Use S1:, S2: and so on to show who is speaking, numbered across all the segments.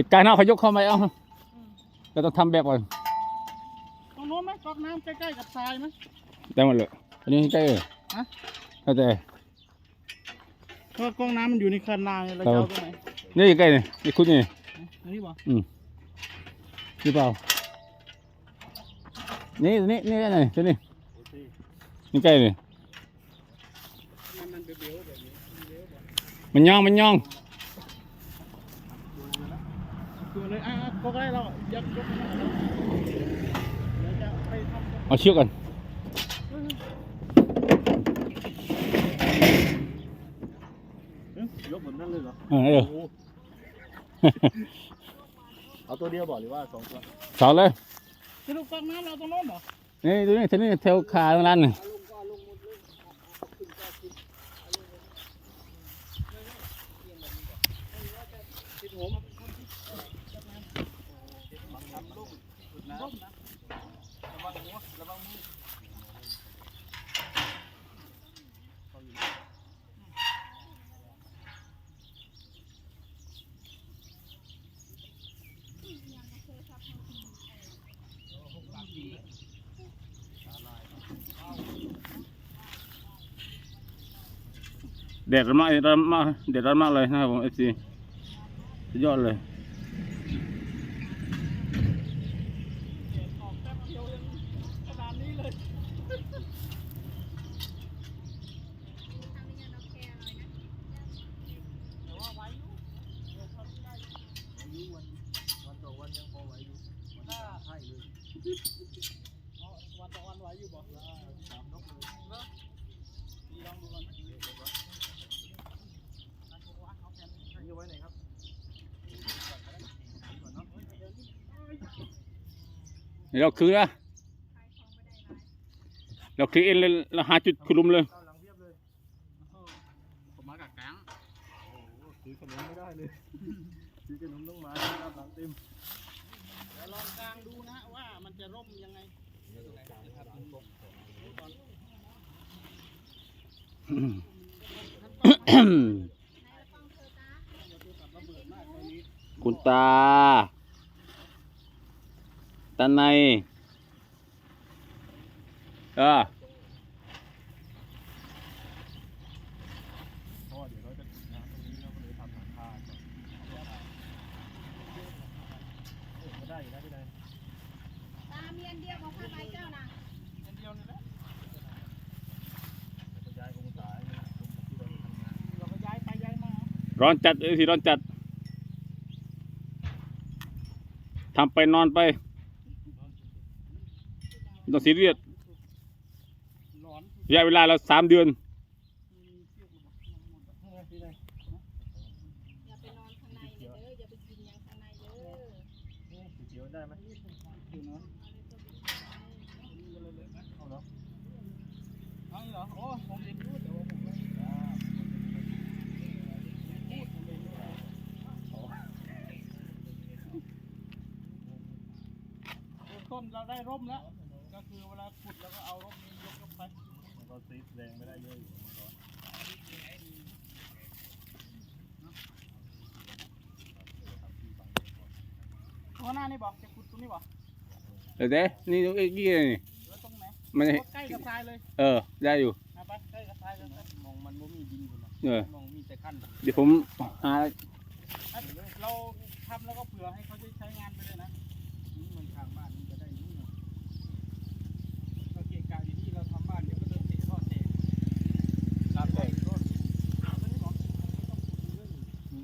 S1: ติดกายน้าเขายกเข้ามาเอาเราต้องทำแบบก่อน
S2: ตรงโน้นไหมก๊อกน้ำใกล้ๆกับทรายไหม
S1: ได้หมดเลยอันนี้ใกล้เลย
S2: ฮะ
S1: เข้าใจ
S2: เพราะก๊อกน้ำมันอยู่ในคันนาเนี่ยเราจะเอาตรงไหน
S1: นี่ใกล้นี่นี่คุณนี่
S2: อันนี้บ่
S1: อืมหรือเปล่านี่ตัวนี้นี่ไงตัวนี้นี่ใกล้นี่
S2: มันมันเบี้ยวๆแบบนี้
S1: มันย่องมันย่อง
S2: ตัวเลยอะๆก๊อกได้เรายักยกมาแล้วเดี๋ยวจะไปทำ
S1: เอาเชือกก่อน
S3: ยกแบบนั้นเลยเหรอ
S1: เออเออ
S3: เอาตัวเดียวบอกหรือว่าสองตัว
S1: เสาเลย
S2: สรุปก๊อกน้ำเราตรงโน้นบ่
S1: นี่ตัวนี้ตัวนี้แถวขาตรงนั้นน่ะ เด็ดมากเด็ดมากเด็ดมากเลยนะครับผมเอฟซีสุดยอดเลย
S2: ออกแป๊บเดียวยังขนาดนี้เลย แต่ว่าไว้อยู่เดี๋ยวเขาได้
S3: วันต่อวันยังพอไหวอยู่วันนี้ใช่เลย
S2: อ๋อวันต่อวันไหวอยู่บ่
S3: สามนกเลย
S2: ดีลองดูก่อนนะ
S3: นี่ไว้ไหนครับ
S1: นี่ เราคือละเราคือเอ็นเลยเราหาจุดคุลุมเลย
S3: ก้าวหลังเพียบเลย
S2: ผมมากับแก๊ง
S3: โอ้โหซื้อขนมไม่ได้เลยซื้อขนมต้องมาก้าวหลังเต็ม
S2: เดี๋ยวลองกลางดูนะว่ามันจะร่มยังไง
S1: คุณตา ตะ
S3: ไนเอนออก็ได้อยู่นะ
S4: ตาเมียนเดียวของผ้าใบเจ้านะ
S2: อันเดียวนะ
S3: กระจายองศาให้มันตรงกับที่เราทำงาน
S2: เราก็ย้ายไปย้ายมา
S1: ร้อนจัดเอ้ยสิร้อนจัดทำไปนอนไป ไม่ต้องซีเรียส
S2: ร้อน
S1: ระยะเวลาเราสามเดือน
S3: พี่นาย
S4: อย่าไปนอนข้างในเลยเด้ออย่าไปกินอย่างข้างในเด้อ
S3: นี่สีเขียวได้ไหม
S2: อยู่เนาะ
S3: เอาเนาะ
S2: เอาเหรอโอ้ผมเองรู้แต่ว่าผมไม่ต้นเราได้ร่มแล้ว ก็ คือเวลาขุดแล้วก็เอาร่มนี้ยกยกไป
S3: มันก็ซีดแรงไม่ได้เยอะอยู่มันร้อน
S2: ข้างหน้านี่บอกจะขุดตรงนี้บอก
S1: เดี๋ยวเด้นี่ตรงนี้นี่
S2: แล้วตรงไหน
S1: มัน
S2: โอ้ใกล้กับทรายเลย
S1: เออ ได้อยู่
S2: เอาไปใกล้กับทรายเลยมองมันไม่มีดินอยู่นะ
S1: เออ
S2: มองมีแต่ขั้น
S1: เดี๋ยวผมหา
S2: เราทำแล้วก็เผื่อให้เขาได้ใช้งานไปเลยนะนี่มันทางบ้านมันจะได้นี่หน่อยเราเกะกะอยู่นี่เราทำบ้านเดี๋ยวก็เดินเตะทอดเตะ
S3: น้ำแตก
S2: รถเอาไปนี่บอกไม่ต้องขุดเรื่อง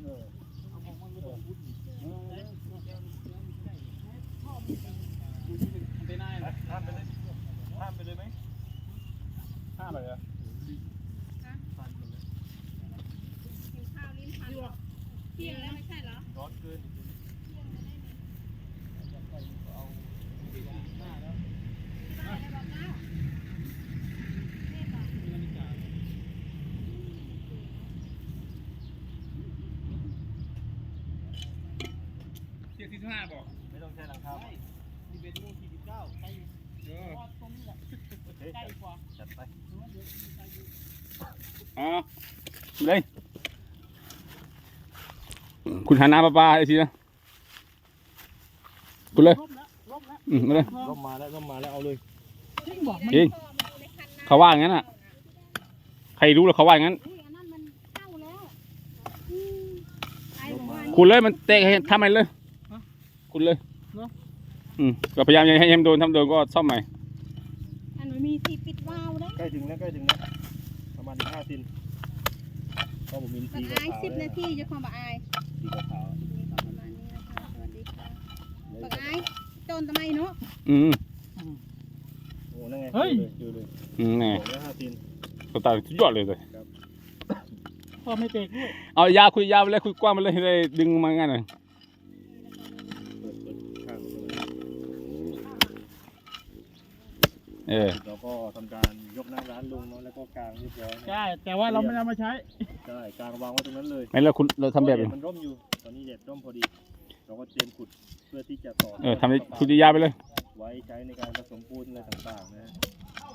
S3: เออ
S2: เอาของมันไม่ต้องขุดเออเดี๋ยวเดี๋ยวเดี๋ยวเดี๋ยวไม่ได้ท่อมันเป็นดูที่เป็นเป็นหน้าเหรอ
S3: ข้ามไปเลยข้ามไปเลยไหมข้ามเลยอะ
S4: กินข้าวลิ้นพันเหรอ เที่ยงแล้วไม่ใช่เหรอ
S3: ร้อนเกิน
S2: หน้าแล้ว
S4: ได้แล้วบอกเจ้าแม่บอก
S2: มีนาฬิกาเที่ยงที่ห้าบอก
S3: ไม่ต้องใช้หลังคา
S2: ใช่ที่เป็นลูกที่สิบเก้าใกล้เออตรงนี้แหละ
S3: โอเค
S2: ใกล้กว่า
S3: จัดไป
S2: เดี๋ยวเดี๋ยวมีใครดู
S1: อ๋อเลย คุณหาน้ำประปาไอ้ทีนะคุณเลย
S2: ร่มแล้วร่มแล้ว
S1: อืมมาเลย
S3: ร่มมาแล้วร่มมาแล้วเอาเลย
S2: จริงบอกมัน
S1: จริงเขาว่าอย่างนั้นอะ ใครรู้แล้วเขาว่าอย่างนั้น
S4: อุ้ยอันนั้นมันเข้าแล้วอืมไอ้บอกว่า
S1: คุณเลยมันเตะให้ทำไมเลยคุณเลยอืมก็พยายามอย่าให้มันโดนทำโดนก็ซ่อมใหม่
S4: อันมันมีที่ปิดวาล์วได้
S3: ใกล้ถึงแล้วใกล้ถึงแล้วประมาณอีกห้าซินก็ผมมี
S4: บั
S3: สี
S4: ก
S3: ขาว
S4: อายสิบนาทีจะความบักอาย
S3: สีขาว
S4: นี่ก็ประมาณนี้นะคะสวัสดีค่ะบักอายโจนทำไมเนาะ
S1: อืม
S3: โอ้นั่นไงดูเลย
S1: อืมแน่
S3: โอ้แล้วห้าซิน
S1: ตัวตาสุดยอดเลยเลย
S2: พ่อไม่เตะด้วย
S1: เอายาวคุยยาวไปเลยคุยกว้างไปเลยให้ได้ดึงมาง่ายหน่อย
S3: เปิดเปิดข้าง
S1: เออ
S3: แล้วก็ทำการยกนั่งร้านลงเนาะแล้วก็กางเรียบร้อยนะ
S2: ใช่แต่ว่าเราไม่ได้เอามาใช้
S3: ใช่กางวางไว้ตรงนั้นเลย
S1: ไม่แล้วคุณเราทำแบบ
S3: เด็
S1: นี้
S3: มันร่มอยู่ ตอนนี้เด็ดร่มพอดี เราก็เตรียมขุดเพื่อที่จะต่อ
S1: เออทำให้คุยยาวไปเลย
S3: ไว้ใช้ในการผสมปูนอะไรต่างๆนะฮะ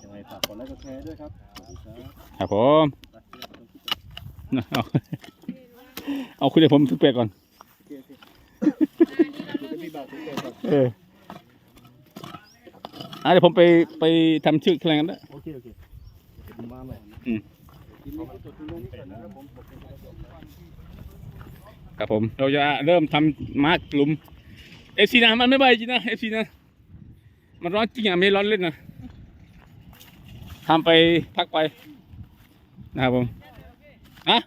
S3: ยังไงฝากกดไลค์กดแชร์ด้วยครับสวัสดีครับ
S1: ครับผม
S3: ไปเริ่มต้นที่ตัว
S1: เอาเอาคุยเดี๋ยวผมทุกเปียกก่อน
S3: โอเคโอเคดูเป็นพี่บ่าวทุกคนก่อน
S1: เออ อะเดี๋ยวผมไปไปทำชื่อแข่งกันด้วย
S3: โอเคโอเคเดี๋ยวผมมาใหม่
S1: อืม
S3: กินนี่ตัวตัวนี้ก่อนนะครับผม
S1: ครับผม เราจะเริ่มทำมาร์กหลุมเอฟซีนะมันไม่ไหวจริงนะเอฟซีนะ มันร้อนจริงอะไม่ร้อนเล่นนะทำไปพักไปนะครับผมอะ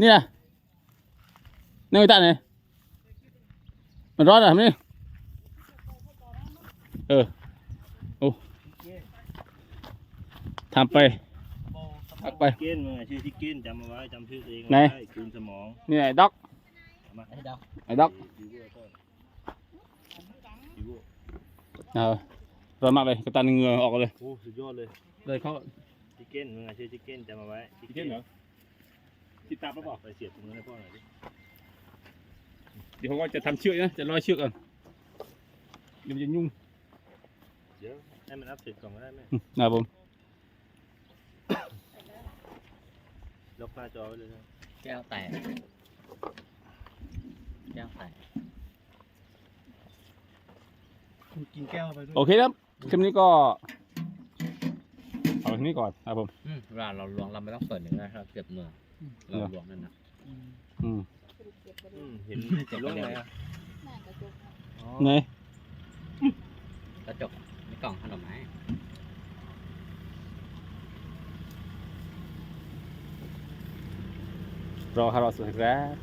S1: นี่นะนี่ไม่ตัดเลยมันร้อนอะทำนี่เออโอ้ ทำไปพักไป
S3: เกณฑ์มึงอะชื่อที่เกณฑ์จำเอาไว้จำชื่อตัวเอง
S1: ไหน
S3: ไว้คืนสมอง
S1: นี่ไอ้ด็อก
S3: มาไอ้ดาว
S1: ไอ้ด็อก
S3: ยูโว่ก่อนยูโว่
S1: เอาร้อนมากเลยกระตันเหงือออกเลย
S3: โอ้สุดยอดเลย
S1: เลยเขา
S3: ที่เกณฑ์มึงอะชื่อที่เกณฑ์จำเอาไว้
S1: ที่เกณฑ์เหรอที่ตาปะเปล่า
S3: ไปเสียบตรงนั้นให้พ่อหน่อยดิ
S1: เดี๋ยวผมก็จะทำเชือกนะจะร้อยเชือกก่อนเดี๋ยวมันจะยุ่ง
S3: เดี๋ยวให้มันอัพเสร็จก่อนก็ได้ไหม
S1: อืมนะครับผม
S3: ล็อกหน้าจอไว้เลยนะ
S5: แก้วแตกแก้วแตก
S2: คุณกินแก้วไปด้วย
S1: โอเคครับคลิปนี้ก็เอาทีนี้ก่อนนะครับผม
S5: อืมเวลาเราลวงเราไม่ต้องเปิดหนึ่งนะครับเก็บมือเราลวงนั่นนะ
S2: อืม
S1: อืม
S3: อืมเห็นเห็นล่องไหนอะอ๋อ
S1: ไง
S5: กระจกในกล่องขนมไม้
S1: รอให้เราสุดครับ